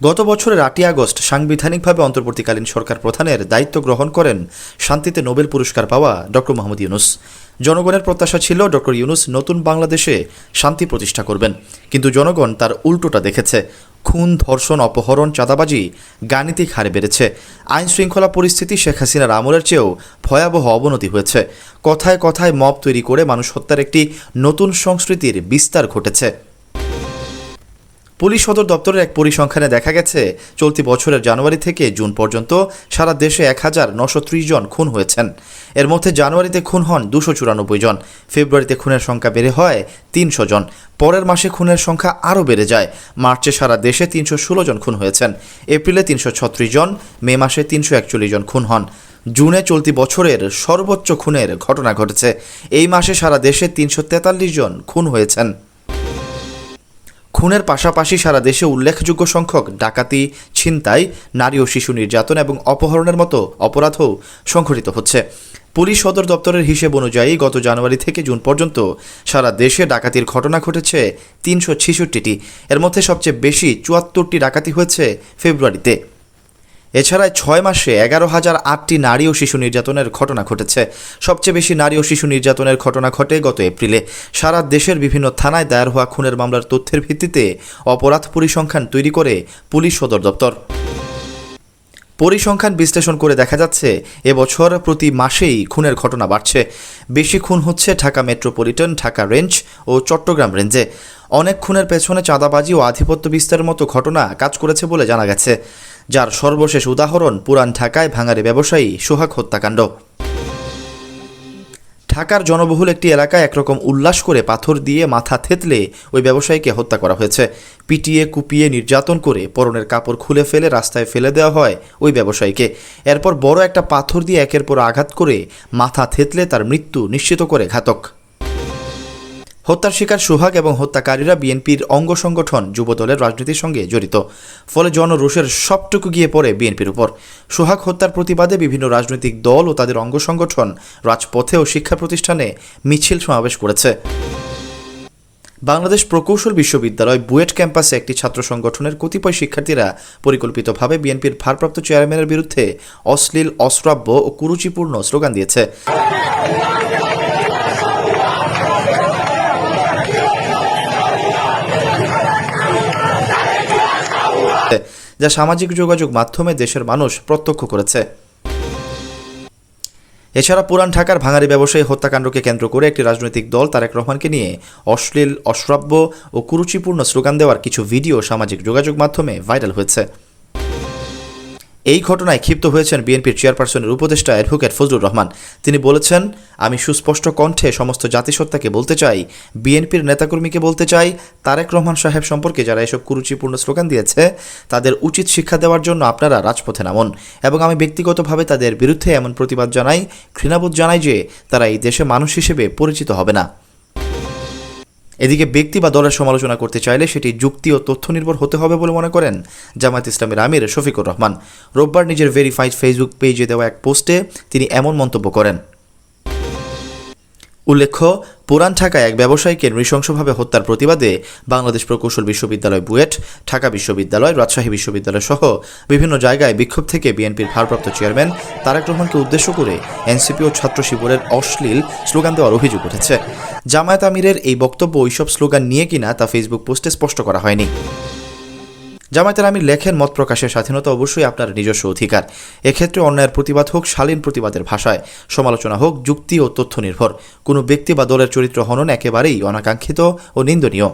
গত বছরের আটই আগস্ট সাংবিধানিকভাবে অন্তর্বর্তীকালীন সরকার প্রধানের দায়িত্ব গ্রহণ করেন শান্তিতে নোবেল পুরস্কার পাওয়া ডক্টর মোহাম্মদ ইউনুস। জনগণের প্রত্যাশা ছিল ডক্টর ইউনুস নতুন বাংলাদেশে শান্তি প্রতিষ্ঠা করবেন। কিন্তু জনগণ তার উল্টোটা দেখেছে। খুন, ধর্ষণ, অপহরণ, চাঁদাবাজি, গাণিতিক হারে বেড়েছে। আইন শৃঙ্খলা পরিস্থিতি শেখ হাসিনার আমলের চেয়েও ভয়াবহ অবনতি হয়েছে। কথায় কথায় মব তৈরি করে মানুষ হত্যার একটি নতুন সংস্কৃতির বিস্তার ঘটেছে। পুলিশ সদর দপ্তরের এক পরিসংখ্যানে দেখা গেছে, চলতি বছরের জানুয়ারি থেকে জুন পর্যন্ত সারা দেশে এক হাজার নশো জন খুন হয়েছেন। এর মধ্যে জানুয়ারিতে খুন হন দুশো চুরানব্বই জন, ফেব্রুয়ারিতে খুনের সংখ্যা বেড়ে হয় তিনশো জন। পরের মাসে খুনের সংখ্যা আরও বেড়ে যায়। মার্চে সারা দেশে তিনশো ষোলো জন খুন হয়েছেন। এপ্রিলে তিনশো ছত্রিশ জন, মে মাসে তিনশো একচল্লিশ জন খুন হন। জুনে চলতি বছরের সর্বোচ্চ খুনের ঘটনা ঘটেছে। এই মাসে সারা দেশে তিনশো তেতাল্লিশ জন খুন হয়েছেন। খুনের পাশাপাশি সারা দেশে উল্লেখযোগ্য সংখ্যক ডাকাতি, ছিনতাই, নারী ও শিশু নির্যাতন এবং অপহরণের মতো অপরাধও সংঘটিত হচ্ছে। পুলিশ সদর দপ্তরের হিসেব অনুযায়ী গত জানুয়ারি থেকে জুন পর্যন্ত সারা দেশে ডাকাতির ঘটনা ঘটেছে তিনশো ছেষট্টিটি। এর মধ্যে সবচেয়ে বেশি চুয়াত্তরটি ডাকাতি হয়েছে ফেব্রুয়ারিতে। এছাড়া ছয় মাসে এগারো হাজার আটটি নারী ও শিশু নির্যাতনের ঘটনা ঘটেছে। সবচেয়ে বেশি নারী ও শিশু নির্যাতনের ঘটনা ঘটে গত এপ্রিলে। সারা দেশের বিভিন্ন থানায় দায়ের হওয়া খুনের মামলার তথ্যের ভিত্তিতে অপরাধ পরিসংখ্যান তৈরি করে পুলিশ সদর দপ্তর। পরিসংখ্যান বিশ্লেষণ করে দেখা যাচ্ছে, এবছর প্রতি মাসেই খুনের ঘটনা বাড়ছে। বেশি খুন হচ্ছে ঢাকা মেট্রোপলিটন, ঢাকা রেঞ্জ ও চট্টগ্রাম রেঞ্জে। অনেক খুনের পেছনে চাঁদাবাজি ও আধিপত্য বিস্তারের মতো ঘটনা কাজ করেছে বলে জানা গেছে। যার সর্বশেষ উদাহরণ পুরান ঢাকায় ভাঙারি ব্যবসায়ী সোহাগ হত্যাকাণ্ড। ঢাকার জনবহুল একটি এলাকায় একরকম উল্লাস করে পাথর দিয়ে মাথা থেতলে ওই ব্যবসায়ীকে হত্যা করা হয়েছে। পিটিয়ে, কুপিয়ে, নির্যাতন করে পরনের কাপড় খুলে ফেলে রাস্তায় ফেলে দেওয়া হয় ওই ব্যবসায়ীকে। এরপর বড় একটা পাথর দিয়ে একের পর আঘাত করে মাথা থেতলে তার মৃত্যু নিশ্চিত করে ঘাতক। হত্যার শিকার সুহাগ এবং হত্যাকারীরা বিএনপির অঙ্গ সংগঠন যুবদলের রাজনীতির সঙ্গে জড়িত। ফলে জনরোষের সবটুকু গিয়ে পড়ে বিএনপির উপর। সোহাগ হত্যার প্রতিবাদে বিভিন্ন রাজনৈতিক দল ও তাদের অঙ্গ সংগঠন রাজপথে ও শিক্ষা প্রতিষ্ঠানে মিছিল সমাবেশ করেছে। বাংলাদেশ প্রকৌশল বিশ্ববিদ্যালয় বুয়েট ক্যাম্পাসে একটি ছাত্র সংগঠনের কতিপয় শিক্ষার্থীরা পরিকল্পিতভাবে বিএনপির ভারপ্রাপ্ত চেয়ারম্যানের বিরুদ্ধে অশ্লীল, অশ্রাব্য ও কুরুচিপূর্ণ স্লোগান দিয়েছে। যা সামাজিক যোগাযোগ মাধ্যমে দেশের মানুষ প্রত্যক্ষ করেছে। এছাড়া পুরান ঢাকার ভাঙারি ব্যবসায়ী হত্যাকাণ্ডকে কেন্দ্র করে একটি রাজনৈতিক দল তারেক রহমানকে নিয়ে অশ্লীল, অশ্রাব্য ও কুরুচিপূর্ণ স্লোগান দেওয়ার কিছু ভিডিও সামাজিক যোগাযোগ মাধ্যমে ভাইরাল হয়েছে। এই ঘটনায় ক্ষিপ্ত হয়েছেন বিএনপির চেয়ারপারসনের উপদেষ্টা অ্যাডভোকেট ফজলুর রহমান। তিনি বলেছেন, আমি সুস্পষ্ট কণ্ঠে সমস্ত জাতিসত্তাকে বলতে চাই, বিএনপির নেতাকর্মীকে বলতে চাই, তারেক রহমান সাহেব সম্পর্কে যারা এসব কুরুচিপূর্ণ স্লোগান দিয়েছে, তাদের উচিত শিক্ষা দেওয়ার জন্য আপনারা রাজপথে নামুন। এবং আমি ব্যক্তিগতভাবে তাদের বিরুদ্ধে এমন প্রতিবাদ জানাই, ঘৃণাবোধ জানাই যে তারা এই দেশে মানুষ হিসেবে পরিচিত হবে না। এদিকে ব্যক্তি বা দলের সমালোচনা করতে চাইলে সেটি যুক্তি ও তথ্য নির্ভর হতে হবে বলে মনে করেন জামায়াত ইসলামের আমির শফিকুর রহমান। রোববার নিজের ভেরিফাইড ফেসবুক পেজে দেওয়া এক পোস্টে তিনি এমন মন্তব্য করেন। উল্লেখ্য, পুরান ঢাকায় এক ব্যবসায়ীকে নৃশংসভাবে হত্যার প্রতিবাদে বাংলাদেশ প্রকৌশল বিশ্ববিদ্যালয় বুয়েট, ঢাকা বিশ্ববিদ্যালয়, রাজশাহী বিশ্ববিদ্যালয় সহ বিভিন্ন জায়গায় বিক্ষোভ থেকে বিএনপির ভারপ্রাপ্ত চেয়ারম্যান তারেক রহমানকে উদ্দেশ্য করে এনসিপি ও ছাত্র শিবিরের অশ্লীল স্লোগান দেওয়ার অভিযোগ উঠেছে। জামায়াত আমিরের এই বক্তব্য ওইসব স্লোগান নিয়ে কিনা তা ফেসবুক পোস্টে স্পষ্ট করা হয়নি। জামায়াতের আমির লেখেন, মত প্রকাশের স্বাধীনতা অবশ্যই আপনার নিজস্ব অধিকার। এক্ষেত্রে অন্যায়ের প্রতিবাদ হোক, শালীন প্রতিবাদের ভাষায়। সমালোচনা হোক, যুক্তি ও তথ্য নির্ভর। কোনো ব্যক্তি বা দলের চরিত্র হনন একেবারেই অনাকাঙ্ক্ষিত ও নিন্দনীয়।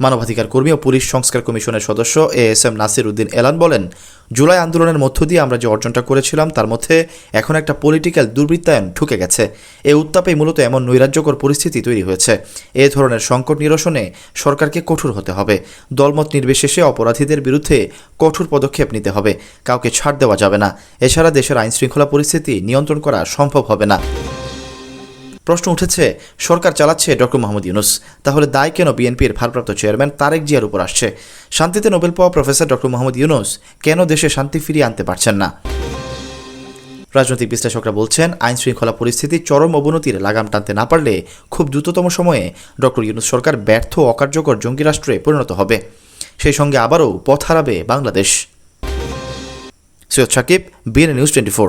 মানবাধিকার কর্মী ও পুলিশ সংস্কার কমিশনের সদস্য A S M Nasir Uddin এলান বলেন, জুলাই আন্দোলনের মধ্য দিয়ে আমরা যে অর্জনটা করেছিলাম, তার মধ্যে এখন একটা পলিটিক্যাল দুর্বৃত্তায়ন ঢুকে গেছে। এই উত্তাপে মূলত এমন নৈরাজ্যকর পরিস্থিতি তৈরি হয়েছে। এ ধরনের সংকট নিরসনে সরকারকে কঠোর হতে হবে। দলমত নির্বিশেষে অপরাধীদের বিরুদ্ধে কঠোর পদক্ষেপ নিতে হবে। কাউকে ছাড় দেওয়া যাবে না। এছাড়া দেশের আইন শৃঙ্খলা পরিস্থিতি নিয়ন্ত্রণ করা সম্ভব হবে না। প্রশ্ন উঠেছে, সরকার চালাচ্ছে ডক্টর মোহাম্মদ ইউনুস। তাহলে দায় কেন বিএনপির ভারপ্রাপ্ত চেয়ারম্যান তারেক জিয়ার উপর আসছে? শান্তিতে নোবেল পাওয়া প্রফেসর ডক্টর মোহাম্মদ ইউনুস কেন দেশে শান্তি ফিরিয়ে আনতে পারছেন না? রাজনৈতিক বিশ্লেষকরা বলছেন আইন শৃঙ্খলা পরিস্থিতি চরম অবনতির লাগাম টানতে না পারলে খুব দ্রুততম সময়ে ডক্টর ইউনুস সরকার ব্যর্থ অকার্যকর জঙ্গি রাষ্ট্রে পরিণত হবে। সেই সঙ্গে আবারও পথ হারাবে Bangladesh. Syed Sakib, BNA news twenty four.